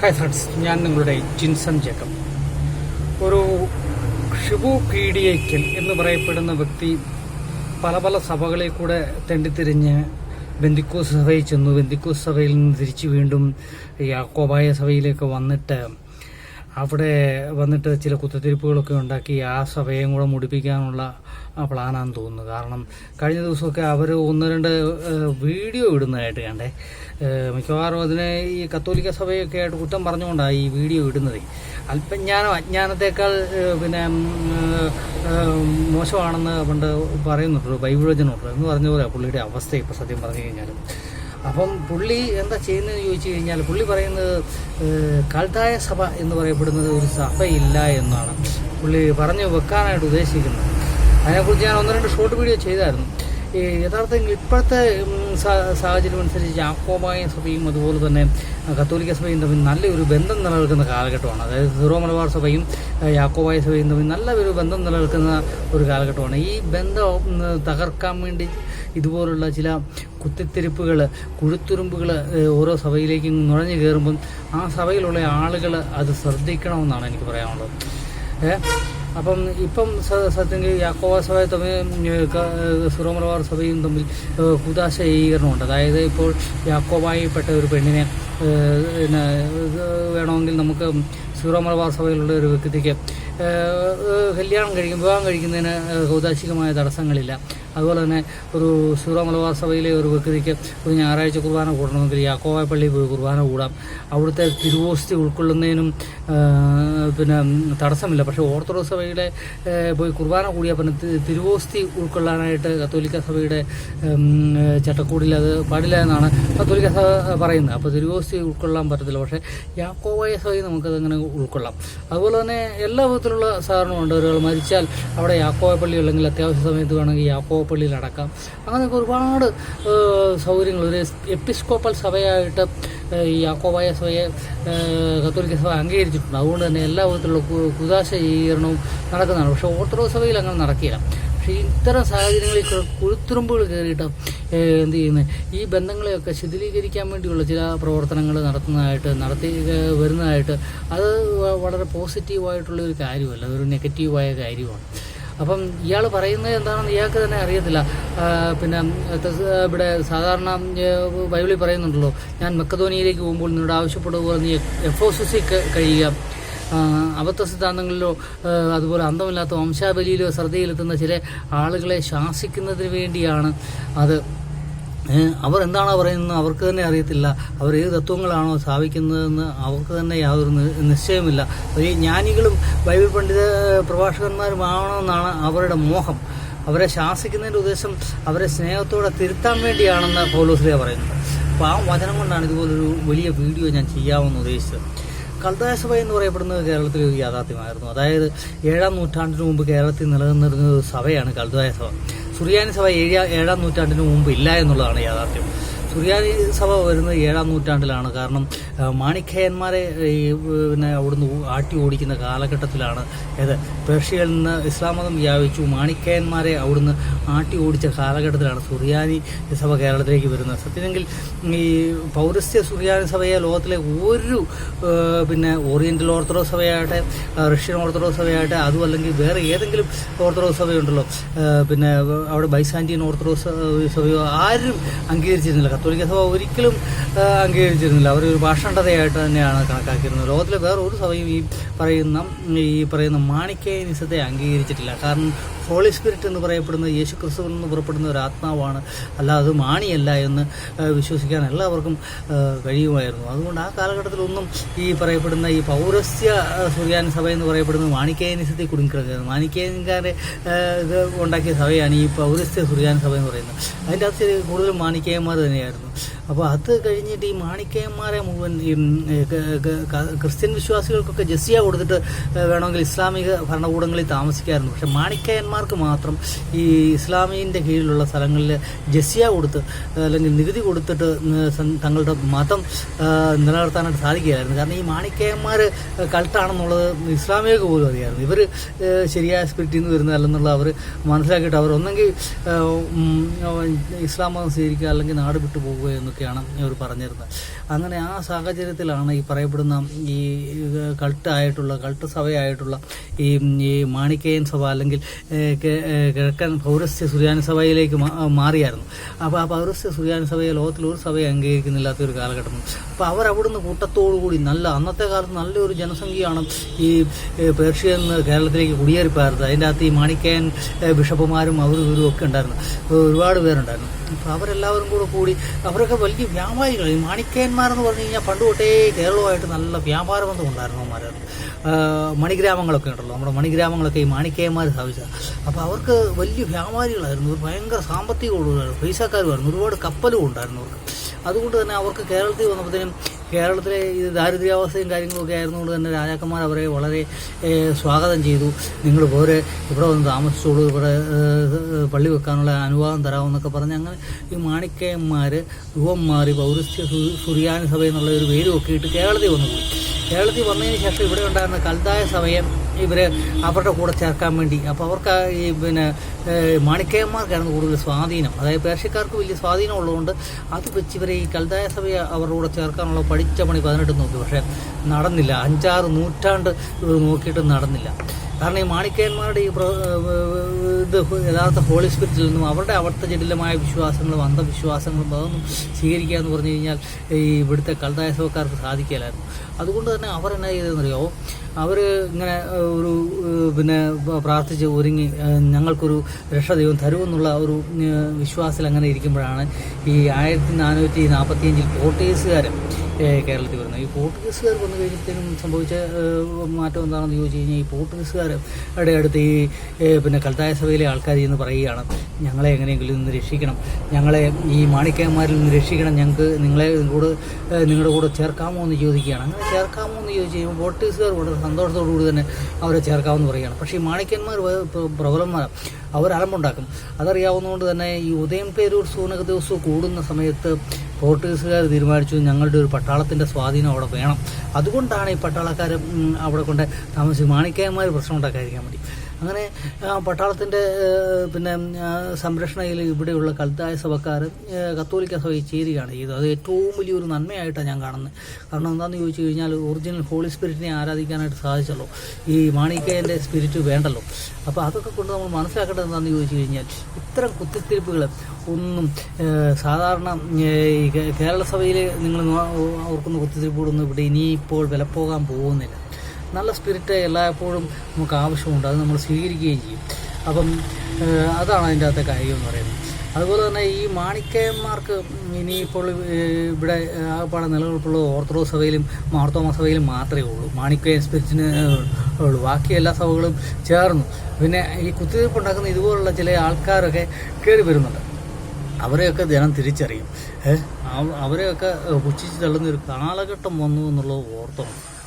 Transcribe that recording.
Hi friends ഞാൻ നിങ്ങളുടെ Jinson Jacob. ഒരു ഷിബു പീഡിയയ്ക്കൽ എന്ന് പറയപ്പെടുന്ന വ്യക്തി പല പല സഭകളിൽ കൂടെ തെണ്ടിത്തിരിഞ്ഞ് ബന്ദിക്കോസ് സഭയിൽ ചെന്നു. ബന്ദിക്കോസ് സഭയിൽ നിന്ന് തിരിച്ച് വീണ്ടും യാക്കോബായ സഭയിലേക്ക് വന്നിട്ട് അവിടെ വന്നിട്ട് ചില കുത്തിത്തിരിപ്പുകളൊക്കെ ഉണ്ടാക്കി ആ സഭയും കൂടെ മുടിപ്പിക്കാനുള്ള പ്ലാനാണെന്ന് തോന്നുന്നു. കാരണം കഴിഞ്ഞ ദിവസമൊക്കെ അവർ ഒന്ന് രണ്ട് വീഡിയോ ഇടുന്നതായിട്ട് കണ്ടേ. മിക്കവാറും അതിനെ ഈ കത്തോലിക്ക സഭയൊക്കെ ആയിട്ട് കുറ്റം പറഞ്ഞുകൊണ്ടാണ് ഈ വീഡിയോ ഇടുന്നത്. അല്പജ്ഞാനം അജ്ഞാനത്തെക്കാൾ പിന്നെ മോശമാണെന്ന് പണ്ട് പറയുന്നുണ്ട് ബൈബിൾ വചനമുണ്ട്. എന്ന് പറഞ്ഞ പോലെ പുള്ളിയുടെ അവസ്ഥ ഇപ്പോൾ സത്യം പറഞ്ഞു കഴിഞ്ഞാൽ അപ്പം പുള്ളി എന്താ ചെയ്യുന്നതെന്ന് ചോദിച്ചു കഴിഞ്ഞാൽ പുള്ളി പറയുന്നത് കാൽതായ സഭ എന്ന് പറയപ്പെടുന്നത് ഒരു സഭയില്ല എന്നാണ്. പുള്ളി പറഞ്ഞു വെക്കാനായിട്ട് ഉദ്ദേശിക്കുന്നത്. അതിനെക്കുറിച്ച് ഞാൻ ഒന്ന് രണ്ട് ഷോർട്ട് വീഡിയോ ചെയ്തായിരുന്നു. യഥാർത്ഥത്തിൽ ഇപ്പോഴത്തെ സാഹചര്യം അനുസരിച്ച് യാക്കോബായ സഭയും അതുപോലെ തന്നെ കത്തോലിക്ക സഭയും തമ്മിൽ നല്ലൊരു ബന്ധം നിലനിൽക്കുന്ന കാലഘട്ടമാണ്. അതായത് സീറോ മലബാർ സഭയും യാക്കോബായ സഭയും തമ്മിൽ നല്ല ഒരു ബന്ധം നിലനിൽക്കുന്ന ഒരു കാലഘട്ടമാണ്. ഈ ബന്ധം തകർക്കാൻ വേണ്ടി ഇതുപോലുള്ള ചില കുത്തിത്തിരിപ്പുകൾ കുഴുത്തുരുമ്പുകൾ ഓരോ സഭയിലേക്കും നുഴഞ്ഞു കയറുമ്പം ആ സഭയിലുള്ള ആളുകൾ അത് ശ്രദ്ധിക്കണമെന്നാണ് എനിക്ക് പറയാനുള്ളത്. അപ്പം ഇപ്പം സ- സത്യം യാക്കോവ സഭ തമ്മിൽ സുറമലബാർ സഭയും തമ്മിൽ ഹുദാശ ഏകീകരണമുണ്ട് അതായത് ഇപ്പോൾ യാക്കോബായിപ്പെട്ട ഒരു പെണ്ണിനെ വേണമെങ്കിൽ നമുക്ക് സീറോ സഭയിലുള്ള ഒരു വ്യക്തിക്ക് കല്യാണം കഴിക്കും വിവാഹം കഴിക്കുന്നതിന് ഹൗദാശികമായ തടസ്സങ്ങളില്ല. അതുപോലെ തന്നെ ഒരു ശിവമലബാർ സഭയിലെ ഒരു വ്യക്തിക്ക് ഒരു ഞായറാഴ്ച കുർബാന കൂടണമെങ്കിൽ യാക്കോവായ പള്ളിയിൽ പോയി കുർബാന കൂടാം. അവിടുത്തെ തിരുവോസ്തി ഉൾക്കൊള്ളുന്നതിനും പിന്നെ തടസ്സമില്ല. പക്ഷേ ഓർത്തഡോക്സ് സഭയിലെ പോയി കുർബാന കൂടിയ പിന്നെ തിരുവോസ്തി ഉൾക്കൊള്ളാനായിട്ട് കത്തോലിക്ക സഭയുടെ ചട്ടക്കൂടിൽ അത് പാടില്ല എന്നാണ് കത്തോലിക്ക സഭ പറയുന്നത്. അപ്പോൾ തിരുവോസ്തി ഉൾക്കൊള്ളാൻ പറ്റത്തില്ല. പക്ഷേ യാക്കോവായ സഭയിൽ നമുക്കതങ്ങനെ ഉൾക്കൊള്ളാം. അതുപോലെ തന്നെ എല്ലാ വിധത്തിലുള്ള സഹകരണമുണ്ട് ഒരാൾ മരിച്ചാൽ അവിടെ യാക്കോവായ പള്ളി അല്ലെങ്കിൽ അത്യാവശ്യ സമയത്ത് വേണമെങ്കിൽ യാക്കോവ പള്ളിയിൽ അടക്കാം അങ്ങനെയൊക്കെ ഒരുപാട് സൗകര്യങ്ങൾ. ഒരു എപ്പിസ്കോപ്പൽ സഭയായിട്ട് ഈ യാക്കോബായ സഭയെ കത്തോലിക്ക സഭ അംഗീകരിച്ചിട്ടുണ്ട്. അതുകൊണ്ട് തന്നെ എല്ലാ വിധത്തിലുള്ള കുതാശീകരണവും നടക്കുന്നതാണ്. പക്ഷേ ഓർത്തഡോക്സ് സഭയിൽ അങ്ങനെ നടക്കില്ല. പക്ഷേ ഇത്തരം സാഹചര്യങ്ങളിൽ കുഴുത്തുറുമ്പുകൾ കയറിയിട്ട് എന്ത് ചെയ്യുന്നത് ഈ ബന്ധങ്ങളെയൊക്കെ ശിഥിലീകരിക്കാൻ വേണ്ടിയുള്ള ചില പ്രവർത്തനങ്ങൾ നടത്തുന്നതായിട്ട് നടത്തി വരുന്നതായിട്ട് അത് വളരെ പോസിറ്റീവായിട്ടുള്ള ഒരു കാര്യമല്ല. അതൊരു നെഗറ്റീവായ കാര്യമാണ്. അപ്പം ഇയാൾ പറയുന്നത് എന്താണെന്ന് ഇയാൾക്ക് തന്നെ അറിയത്തില്ല. പിന്നെ ഇവിടെ സാധാരണ ബൈബിളിൽ പറയുന്നുണ്ടല്ലോ ഞാൻ മെക്കധോനിയിലേക്ക് പോകുമ്പോൾ നിന്നോട് ആവശ്യപ്പെടുക നീ എഫ് ഒ സി കഴിയുക അബദ്ധ സിദ്ധാന്തങ്ങളിലോ അതുപോലെ അന്തമില്ലാത്ത വംശാബലിയിലോ ശ്രദ്ധയിലെത്തുന്ന ചില ആളുകളെ ശാസിക്കുന്നതിന് വേണ്ടിയാണ് അത്. അവർ എന്താണ് പറയുന്നത്? അവർക്ക് തന്നെ അറിയത്തില്ല. അവർ ഏത് തത്വങ്ങളാണോ സ്ഥാപിക്കുന്നതെന്ന് അവർക്ക് തന്നെ യാതൊരു നിശ്ചയമില്ല. ഈ ജ്ഞാനികളും ബൈബിൾ പണ്ഡിത പ്രഭാഷകന്മാരുമാവണമെന്നാണ് അവരുടെ മോഹം. അവരെ ശാസിക്കുന്നതിന്റെ ഉദ്ദേശം അവരെ സ്നേഹത്തോടെ തിരുത്താൻ വേണ്ടിയാണെന്ന് പൗലോസ്ലിയ പറയുന്നത് അപ്പോൾ ആ വചനം കൊണ്ടാണ് ഇതുപോലൊരു വലിയ വീഡിയോ ഞാൻ ചെയ്യാമെന്ന് ഉദ്ദേശിച്ചത്. കൽദാസഭ സഭ എന്ന് പറയപ്പെടുന്നത് കേരളത്തിലെ ഒരു യാഥാർത്ഥ്യമായിരുന്നു. അതായത് ഏഴാം നൂറ്റാണ്ടിന് മുമ്പ് കേരളത്തിൽ നിലനിന്നിരുന്ന ഒരു സഭയാണ് കൽദായ സഭ സുറിയാനി സഭ ഏഴാ ഏഴാം നൂറ്റാണ്ടിന് മുമ്പ് ഇല്ല എന്നുള്ളതാണ് യാഥാർത്ഥ്യം. സുറിയാനി സഭ വരുന്നത് ഏഴാം നൂറ്റാണ്ടിലാണ്. കാരണം മാണിക്കയന്മാരെ പിന്നെ അവിടുന്ന് ആട്ടി ഓടിക്കുന്ന കാലഘട്ടത്തിലാണ്. ഏത് പേർഷ്യയിൽ നിന്ന് ഇസ്ലാം മതം വ്യാപിച്ചു മാണിക്കയന്മാരെ അവിടുന്ന് ആട്ടി ഓടിച്ച കാലഘട്ടത്തിലാണ് സുറിയാനി സഭ കേരളത്തിലേക്ക് വരുന്നത്. സത്യമെങ്കിൽ ഈ പൗരസ്ത്യ സുറിയാനി സഭയെ ലോകത്തിലെ ഒരു പിന്നെ ഓറിയന്റൽ ഓർത്തഡോക്സ് സഭയാകട്ടെ റഷ്യൻ ഓർത്തഡോക്സ് സഭയാകട്ടെ അതും അല്ലെങ്കിൽ വേറെ ഏതെങ്കിലും ഓർത്തഡോക്സ് സഭയുണ്ടല്ലോ. പിന്നെ അവിടെ ബൈസാന്റിയൻ ഓർത്തഡോക്സ് സഭയോ ആരും അംഗീകരിച്ചിരുന്നില്ല. കത്തോലിക്ക സഭ ഒരിക്കലും അംഗീകരിച്ചിരുന്നില്ല. അവർ ഒരു ഭാഷണ്ടതയായിട്ട് തന്നെയാണ് കണക്കാക്കിയിരുന്നത്. ലോകത്തിലെ വേറെ ഒരു സഭയും ഈ പറയുന്ന ഈ പറയുന്ന മാണിക്കേനിസത്തെ അംഗീകരിച്ചിട്ടില്ല. കാരണം ഹോളി സ്പിരിറ്റ് എന്ന് പറയപ്പെടുന്നത് യേശു ക്രിസ്തുവിൽ നിന്ന് പുറപ്പെടുന്ന ഒരു ആത്മാവാണ്. അല്ലാതെ മാണിയല്ല എന്ന് വിശ്വസിക്കാൻ എല്ലാവർക്കും കഴിയുമായിരുന്നു. അതുകൊണ്ട് ആ കാലഘട്ടത്തിലൊന്നും ഈ പറയപ്പെടുന്ന ഈ പൗരസ്യ സുറിയാൻ സഭ എന്ന് പറയപ്പെടുന്നത് മാണിക്കേനിസത്തിൽ കുടുങ്ങിക്കിടക്കുന്നത് മാണിക്കേയൻകാരെ ആ, ഇത് ഉണ്ടാക്കിയ സഭയാണ് ഈ പൗരസ്യ സുറിയാൻ സഭ എന്ന് പറയുന്നത്. അതിന്റെ അകത്ത് കൂടുതലും മാണിക്കേയന്മാർ തന്നെയായിരുന്നു. അപ്പോൾ അത് കഴിഞ്ഞിട്ട് ഈ മാണിക്കയന്മാരെ മുഴുവൻ ഈ ക്രിസ്ത്യൻ വിശ്വാസികൾക്കൊക്കെ ജസിയ കൊടുത്തിട്ട് വേണമെങ്കിൽ ഇസ്ലാമിക ഭരണകൂടങ്ങളിൽ താമസിക്കായിരുന്നു പക്ഷെ മാണിക്കയന്മാർക്ക് മാത്രം ഈ ഇസ്ലാമിന്റെ കീഴിലുള്ള സ്ഥലങ്ങളിൽ ജസിയ കൊടുത്ത് അല്ലെങ്കിൽ നികുതി കൊടുത്തിട്ട് തങ്ങളുടെ മതം നിലനിർത്താനായിട്ട് സാധിക്കുകയായിരുന്നു. കാരണം ഈ മാണിക്കയന്മാർ കൾട്ടാണെന്നുള്ളത് ഇസ്ലാമികൾക്ക് പോലും അറിയാമായിരുന്നു. ഇവർ ശരിയായ സ്പിരിറ്റിൽ നിന്ന് വരുന്നതല്ലെന്നുള്ള അവർ മനസ്സിലാക്കിയിട്ട് അവർ ഒന്നെങ്കിൽ ഇസ്ലാം മതം സ്വീകരിക്കുക അല്ലെങ്കിൽ നാട് വിട്ടു പോകുക എന്നൊക്കെ എന്നൊക്കെയാണ് ഇവർ പറഞ്ഞിരുന്നത്. അങ്ങനെ ആ സാഹചര്യത്തിലാണ് ഈ പറയപ്പെടുന്ന ഈ കൾട്ട് ആയിട്ടുള്ള കൾട്ട് സഭയായിട്ടുള്ള ഈ ഈ മാണിക്കേയൻ സഭ അല്ലെങ്കിൽ കിഴക്കൻ പൗരസ്ത്യ സുറിയാനി സഭയിലേക്ക് മാറിയായിരുന്നു. അപ്പോൾ ആ പൗരസ്ത്യ സുറിയാനി സഭയെ ലോകത്തിൽ ഒരു സഭയെ അംഗീകരിക്കുന്നില്ലാത്ത ഒരു കാലഘട്ടം അപ്പോൾ അവർ അവിടുന്ന് കൂട്ടത്തോടു കൂടി നല്ല അന്നത്തെ കാലത്ത് നല്ലൊരു ജനസംഖ്യയാണ് ഈ പേർഷ്യയിൽ നിന്ന് കേരളത്തിലേക്ക് കുടിയേറിപ്പായിരുന്നത്. അതിന്റെ അകത്ത് ഈ മാണിക്കേയൻ ബിഷപ്പുമാരും അവരും ഇവരും ഒക്കെ ഉണ്ടായിരുന്നു. ഒരുപാട് പേരുണ്ടായിരുന്നു. അപ്പോൾ അവരെല്ലാവരും കൂടെ കൂടി അവരൊക്കെ വലിയ വ്യാപാരികൾ ഈ മാണിക്കേയന്മാരെന്ന് പറഞ്ഞു കഴിഞ്ഞാൽ പണ്ട് തൊട്ടേ കേരളവുമായിട്ട് നല്ല വ്യാപാര ബന്ധം ഉണ്ടായിരുന്നു അവന്മാരായിരുന്നു മണിഗ്രാമങ്ങളൊക്കെ ഉണ്ടല്ലോ. നമ്മുടെ മണിഗ്രാമങ്ങളൊക്കെ ഈ മാണിക്കയന്മാർ സ്ഥാപിച്ചത് അപ്പോൾ അവർക്ക് വലിയ വ്യാപാരികളായിരുന്നു. ഒരു ഭയങ്കര സാമ്പത്തിക പൈസക്കാരുമായിരുന്നു. ഒരുപാട് കപ്പലും ഉണ്ടായിരുന്നു അവർക്ക്. അതുകൊണ്ട് തന്നെ അവർക്ക് കേരളത്തിൽ വന്നപ്പോഴത്തേനും കേരളത്തിലെ ഇത് ദാരിദ്ര്യാവസ്ഥയും കാര്യങ്ങളൊക്കെ ആയിരുന്നുകൊണ്ട് തന്നെ രാജാക്കന്മാർ അവരെ വളരെ സ്വാഗതം ചെയ്തു. നിങ്ങൾ പോരെ ഇവിടെ വന്ന് താമസിച്ചോളൂ ഇവിടെ പള്ളി വെക്കാനുള്ള അനുവാദം തരാമെന്നൊക്കെ പറഞ്ഞ് അങ്ങനെ ഈ മാണിക്കയന്മാർ യുവന്മാർ പൗരസ്ത്യ സുറിയാനി സഭ എന്നുള്ള ഒരു പേരും ഒക്കെ ഇട്ട് കേരളത്തിൽ വന്നു. കേരളത്തിൽ വന്നതിന് ശേഷം ഇവിടെ ഉണ്ടായിരുന്ന കൽതായ സഭയെ ഇവർ അവരുടെ കൂടെ ചേർക്കാൻ വേണ്ടി. അപ്പോൾ അവർക്ക് ഈ പിന്നെ മാണിക്കയന്മാർക്കാണ് കൂടുതൽ സ്വാധീനം. അതായത് പേർഷ്യക്കാർക്ക് വലിയ സ്വാധീനം ഉള്ളതുകൊണ്ട് അത് വെച്ച് ഇവരെ ഈ കൽതായ സഭയെ അവരുടെ കൂടെ ചേർക്കാനുള്ള പഠിച്ച പണി പതിനെട്ട് നോക്കി. പക്ഷേ നടന്നില്ല. അഞ്ചാറ് നൂറ്റാണ്ട് ഇവർ നോക്കിയിട്ട് നടന്നില്ല. കാരണം ഈ മാണിക്കയന്മാരുടെ ഈ ഇത് യഥാർത്ഥ ഹോളി സ്പിരിറ്റിൽ നിന്നും അവരുടെ അവിടുത്തെ ജടിലമായ വിശ്വാസങ്ങളും അന്ധവിശ്വാസങ്ങളും അതൊന്നും സ്വീകരിക്കുക എന്ന് പറഞ്ഞു കഴിഞ്ഞാൽ ഈ ഇവിടുത്തെ കൽതായ സഭക്കാർക്ക് സാധിക്കില്ലായിരുന്നു അതുകൊണ്ട് തന്നെ അവർ എന്നാ ചെയ്തതെന്നറിയോ? അവർ ഇങ്ങനെ ഒരു പിന്നെ പ്രാർത്ഥിച്ച് ഒരുങ്ങി ഞങ്ങൾക്കൊരു രക്ഷ ദൈവം തരുമെന്നുള്ള ഒരു വിശ്വാസത്തിൽ അങ്ങനെ ഇരിക്കുമ്പോഴാണ് ഈ ആയിരത്തി നാനൂറ്റി നാൽപ്പത്തിയഞ്ചിൽ പോർട്ടുഗീസുകാർ കേരളത്തിൽ വരുന്നത്. ഈ പോർട്ടുഗീസുകാർ വന്നു കഴിഞ്ഞപ്പോഴത്തേനും സംഭവിച്ച മാറ്റം എന്താണെന്ന് ചോദിച്ചു കഴിഞ്ഞാൽ ഈ പോർട്ടുഗീസുകാരുടെ അടുത്ത് ഈ പിന്നെ കൽത്തായ സഭയിലെ ആൾക്കാർ എന്ന് പറയുകയാണ് ഞങ്ങളെ എങ്ങനെയെങ്കിലും നിന്ന് രക്ഷിക്കണം. ഞങ്ങളെ ഈ മാണിക്കന്മാരിൽ നിന്ന് രക്ഷിക്കണം. ഞങ്ങൾക്ക് നിങ്ങളെ കൂടെ നിങ്ങളുടെ കൂടെ ചേർക്കാമോ എന്ന് ചോദിക്കുകയാണ്. അങ്ങനെ ചേർക്കാമോ എന്ന് ചോദിച്ചു കഴിയുമ്പോൾ പോർട്ടുഗീസുകാർ വളരെ സന്തോഷത്തോടു കൂടി തന്നെ അവരെ ചേർക്കാമെന്ന് പറയുകയാണ്. പക്ഷേ ഈ മാണിക്കന്മാർ പ്രബലന്മാർ അവർ അലമ്പുണ്ടാക്കും. അതറിയാവുന്നതുകൊണ്ട് തന്നെ ഈ ഉദയം പേരൂർ സൂനക ദിവസവും കൂടുന്ന സമയത്ത് പോർട്ടുഗീസുകാർ തീരുമാനിച്ചു ഞങ്ങളുടെ ഒരു പട്ടാളത്തിന്റെ സ്വാധീനം അവിടെ വേണം. അതുകൊണ്ടാണ് ഈ പട്ടാളക്കാർ അവിടെ കൊണ്ട് താമസിച്ച് മാണിക്കയന്മാർ പ്രശ്നം ഉണ്ടാക്കാതിരിക്കാൻ വേണ്ടി. അങ്ങനെ പട്ടാളത്തിന്റെ പിന്നെ സംരക്ഷണയിൽ ഇവിടെയുള്ള കൽത്തായ സഭക്കാർ കത്തോലിക്ക സഭയിൽ ചേരുകയാണ് ചെയ്തത്. അത് ഏറ്റവും വലിയൊരു നന്മയായിട്ടാണ് ഞാൻ കാണുന്നത്. കാരണം എന്താണെന്ന് ചോദിച്ചു കഴിഞ്ഞാൽ ഒറിജിനൽ ഹോളി സ്പിരിറ്റിനെ ആരാധിക്കാനായിട്ട് സാധിച്ചല്ലോ. ഈ മാണിക്കയന്റെ സ്പിരിറ്റ് വേണ്ടല്ലോ. അപ്പോൾ അതൊക്കെ കൊണ്ട് നമ്മൾ മനസ്സിലാക്കേണ്ടത് എന്താണെന്ന് ചോദിച്ചു കഴിഞ്ഞാൽ ഇത്തരം കുത്തിത്തിരിപ്പുകൾ ഒന്നും സാധാരണ കേരള സഭയിൽ നിങ്ങൾ ഓർക്കുന്ന കുത്തിത്തിരിപ്പുകളൊന്നും ഇവിടെ ഇനിയിപ്പോൾ വിലപ്പോകാൻ പോകുന്നില്ല. നല്ല സ്പിരിറ്റ് എല്ലായ്പ്പോഴും നമുക്ക് ആവശ്യമുണ്ട്. അത് നമ്മൾ സ്വീകരിക്കുകയും ചെയ്യും. അപ്പം അതാണ് അതിന്റെ അകത്തെ കാര്യം എന്ന് പറയുന്നത്. അതുപോലെ തന്നെ ഈ മാണിക്കയന്മാർക്ക് ഇനിയിപ്പോൾ ഇവിടെ ആകപ്പാടെ നിലനിൽപ്പുള്ളത് ഓർത്തഡോക്സ് സഭയിലും മാർത്തോമ സഭയിലും മാത്രമേ ഉള്ളൂ. മാണിക്കയൻ സ്പിരിറ്റിന് ഉള്ളൂ. ബാക്കി എല്ലാ സഭകളും ചേർന്നു. പിന്നെ ഈ കുത്തിവയ്പ്പ് ഉണ്ടാക്കുന്ന ഇതുപോലുള്ള ചില ആൾക്കാരൊക്കെ കയറി വരുന്നുണ്ട്. അവരെയൊക്കെ ജനം തിരിച്ചറിയും. അവരെയൊക്കെ പുച്ഛിച്ച് തള്ളുന്ന ഒരു കാലഘട്ടം വന്നു എന്നുള്ളത് ഓർത്തണം.